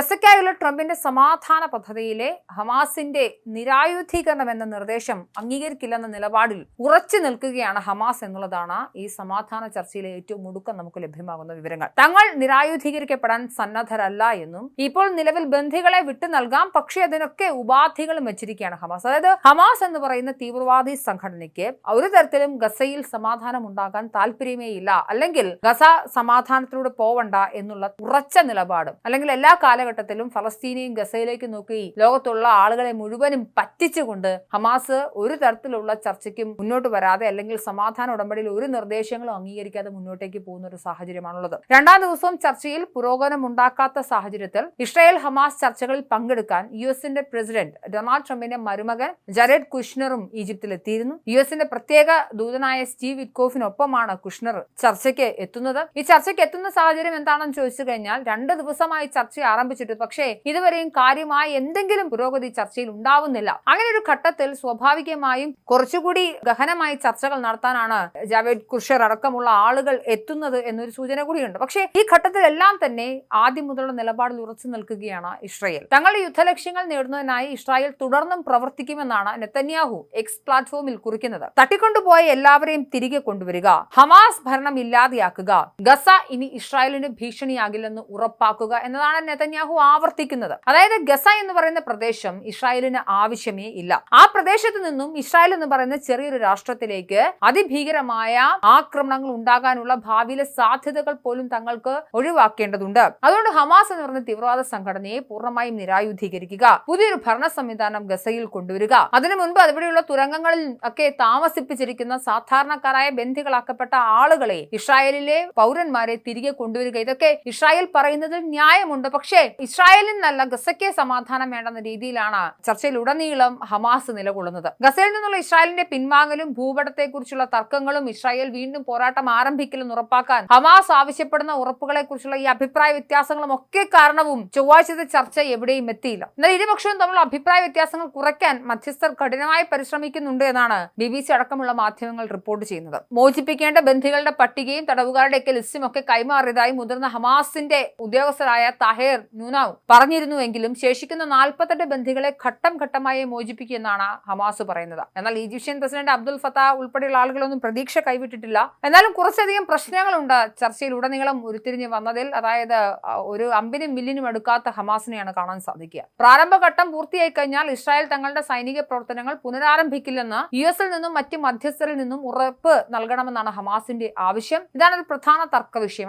ഗസക്ക് ഗസയ്ക്കായുള്ള ട്രംപിന്റെ സമാധാന പദ്ധതിയിലെ ഹമാസിന്റെ നിരായുധീകരണം എന്ന നിർദ്ദേശം അംഗീകരിക്കില്ലെന്ന നിലപാടിൽ ഉറച്ചു നിൽക്കുകയാണ് ഹമാസ് എന്നുള്ളതാണ് ഈ സമാധാന ചർച്ചയിലെ ഏറ്റവും ഒടുക്കം നമുക്ക് ലഭ്യമാകുന്ന വിവരങ്ങൾ. തങ്ങൾ നിരായുധീകരിക്കപ്പെടാൻ സന്നദ്ധരല്ല എന്നും ഇപ്പോൾ നിലവിൽ ബന്ധികളെ വിട്ടു നൽകാം പക്ഷേ അതിനൊക്കെ ഉപാധികളും വെച്ചിരിക്കുകയാണ് ഹമാസ്. അതായത് ഹമാസ് എന്ന് പറയുന്ന തീവ്രവാദി സംഘടനയ്ക്ക് ഒരു തരത്തിലും ഗസയിൽ സമാധാനം ഉണ്ടാകാൻ താല്പര്യമേ ഇല്ല അല്ലെങ്കിൽ ഗസ സമാധാനത്തിലൂടെ പോവണ്ട എന്നുള്ള ഉറച്ച നിലപാടും അല്ലെങ്കിൽ എല്ലാ കാലഘട്ടത്തിലും ഫലസ്തീനെയും ഗസയിലേക്ക് നോക്കി ലോകത്തുള്ള ആളുകളെ മുഴുവനും പറ്റിച്ചുകൊണ്ട് ഹമാസ് ഒരു തരത്തിലുള്ള ചർച്ചയ്ക്കും മുന്നോട്ട് വരാതെ അല്ലെങ്കിൽ സമാധാന ഉടമ്പടിയിൽ ഒരു നിർദ്ദേശങ്ങളും അംഗീകരിക്കാതെ മുന്നോട്ടേക്ക് പോകുന്ന ഒരു സാഹചര്യമാണുള്ളത്. രണ്ടാം ദിവസവും ചർച്ചയിൽ പുരോഗമനം ഉണ്ടാക്കാത്ത സാഹചര്യത്തിൽ ഇസ്രായേൽ ഹമാസ് ചർച്ചകളിൽ പങ്കെടുക്കാൻ യു എസിന്റെ പ്രസിഡന്റ് ഡൊണാൾഡ് ട്രംപിന്റെ മരുമകൻ ജരഡ് കുഷ്ണറും ഈജിപ്തിലെത്തിയിരുന്നു. യു എസിന്റെ പ്രത്യേക ദൂതനായ സ്റ്റീവ് വിറ്റ്കോഫിനൊപ്പമാണ് കുഷ്ണർ ചർച്ചയ്ക്ക് എത്തുന്നത്. ഈ ചർച്ചയ്ക്ക് എത്തുന്ന സാഹചര്യം എന്താണെന്ന് ചോദിച്ചു കഴിഞ്ഞാൽ രണ്ട് ദിവസമായി ചർച്ച ആരംഭിച്ചിട്ട് പക്ഷേ ഇതുവരെയും കാര്യമായ എന്തെങ്കിലും പുരോഗതി ചർച്ചയിൽ ഉണ്ടാവുന്നില്ല. അങ്ങനെ ഒരു ഘട്ടത്തിൽ സ്വാഭാവികമായും കുറച്ചുകൂടി ഗഹനമായി ചർച്ചകൾ നടത്താനാണ് ജാവേദ് കുർഷർ അടക്കമുള്ള ആളുകൾ എത്തുന്നത് എന്നൊരു സൂചന കൂടിയുണ്ട്. പക്ഷേ ഈ ഘട്ടത്തിലെല്ലാം തന്നെ ആദ്യം മുതലുള്ള നിലപാടിൽ ഉറച്ചു നിൽക്കുകയാണ് ഇസ്രായേൽ. തങ്ങളുടെ യുദ്ധലക്ഷ്യങ്ങൾ നേടുന്നതിനായി ഇസ്രായേൽ തുടർന്നും പ്രവർത്തിക്കുമെന്നാണ് നെത്തന്യാഹു എക്സ് പ്ലാറ്റ്ഫോമിൽ കുറിക്കുന്നത്. തട്ടിക്കൊണ്ടുപോയ എല്ലാവരെയും തിരികെ കൊണ്ടുവരിക ഹമാസ് ഭരണം ഇല്ലാതെയാക്കുക ഗസ ഇനി ഇസ്രായേലിന് ഭീഷണിയാകില്ലെന്ന് ഉറപ്പാക്കുക എന്നതാണ് നെതന്യാഹു ആവർത്തിക്കുന്നത് അതായത് ഗസ എന്ന് പറയുന്ന പ്രദേശം ഇസ്രായേലിന് ആവശ്യമേ ഇല്ല. ആ പ്രദേശത്ത് നിന്നും ഇസ്രായേൽ എന്ന് പറയുന്ന ചെറിയൊരു രാഷ്ട്രത്തിലേക്ക് അതിഭീകരമായ ആക്രമണങ്ങൾ ഉണ്ടാകാനുള്ള ഭാവിയിലെ സാധ്യതകൾ പോലും തങ്ങൾക്ക് ഒഴിവാക്കേണ്ടതുണ്ട്. അതുകൊണ്ട് ഹമാസ് എന്ന് പറയുന്ന തീവ്രവാദ സംഘടനയെ പൂർണമായും നിരായുധീകരിക്കുക. പുതിയൊരു ഭരണ സംവിധാനം ഗസയിൽ കൊണ്ടുവരിക. അതിനു മുൻപ് അവിടെയുള്ള തുരങ്കങ്ങളിൽ ഒക്കെ താമസിപ്പിച്ചിരിക്കുന്ന സാധാരണക്കാരായ ബന്ധികളാക്കപ്പെട്ട ആളുകളെ ഇസ്രായേലിലെ പൗരന്മാരെ തിരികെ കൊണ്ടുവരിക. ഇതൊക്കെ ഇസ്രായേൽ പറയുന്നതിൽ ന്യായമുണ്ട്. പക്ഷേ ഇസ്രായേലിൽ നിന്നല്ല ഗസയ്ക്ക് സമാധാനം വേണ്ടെന്ന രീതിയിലാണ് ചർച്ചയിൽ ഉടനീളം ഹമാസ് നിലകൊള്ളുന്നത്. ഗസയിൽ നിന്നുള്ള ഇസ്രായേലിന്റെ പിൻവാങ്ങലും ഭൂപടത്തെക്കുറിച്ചുള്ള തർക്കങ്ങളും ഇസ്രായേൽ വീണ്ടും പോരാട്ടം ആരംഭിക്കില്ലെന്ന് ഉറപ്പാക്കാൻ ഹമാസ് ആവശ്യപ്പെടുന്ന ഉറപ്പുകളെ കുറിച്ചുള്ള ഈ അഭിപ്രായ വ്യത്യാസങ്ങളും ഒക്കെ കാരണവും ചൊവ്വാഴ്ചത്തെ ചർച്ച എവിടെയും എത്തിയില്ല. എന്നാൽ ഇരുപക്ഷവും തമ്മിലുള്ള അഭിപ്രായ വ്യത്യാസങ്ങൾ കുറയ്ക്കാൻ മധ്യസ്ഥർ കഠിനമായി പരിശ്രമിക്കുന്നുണ്ട് എന്നാണ് ബി ബി സി അടക്കമുള്ള മാധ്യമങ്ങൾ റിപ്പോർട്ട് ചെയ്യുന്നത്. മോചിപ്പിക്കേണ്ട ബന്ധികളുടെ പട്ടികയും തടവുകാരുടെയൊക്കെ ലിസ്റ്റും ഒക്കെ കൈമാറിയതായി മുതിർന്ന ഹമാസിന്റെ ഉദ്യോഗസ്ഥരായ താഹേർ ന്യൂനാവ് പറഞ്ഞിരുന്നുവെങ്കിലും ശേഷിക്കുന്ന നാൽപ്പത്തെട്ട് ബന്ധികളെ ഘട്ടം ഘട്ടമായി മോചിപ്പിക്കുമെന്നാണ് ഹമാസ് പറയുന്നത്. എന്നാൽ ഈജിപ്ഷ്യൻ പ്രസിഡന്റ് അബ്ദുൽ ഫത്താ ഉൾപ്പെടെയുള്ള ആളുകളൊന്നും പ്രതീക്ഷ കൈവിട്ടിട്ടില്ല. എന്നാലും കുറച്ചധികം പ്രശ്നങ്ങളുണ്ട് ചർച്ചയിൽ ഉടനീളം ഉരുത്തിരിഞ്ഞ് വന്നതിൽ. അതായത് ഒരു അമ്പിനും മില്ലിനും എടുക്കാത്ത ഹമാസിനെയാണ് കാണാൻ സാധിക്കുക. പ്രാരംഭഘട്ടം പൂർത്തിയായി കഴിഞ്ഞാൽ ഇസ്രായേൽ തങ്ങളുടെ സൈനിക പ്രവർത്തനങ്ങൾ പുനരാരംഭിക്കില്ലെന്ന് യു എസിൽ നിന്നും മറ്റ് മധ്യസ്ഥരിൽ നിന്നും ഉറപ്പ് നൽകണമെന്നാണ് ഹമാസിന്റെ ആവശ്യം. ഇതാണ് ഒരു പ്രധാന തർക്ക വിഷയം.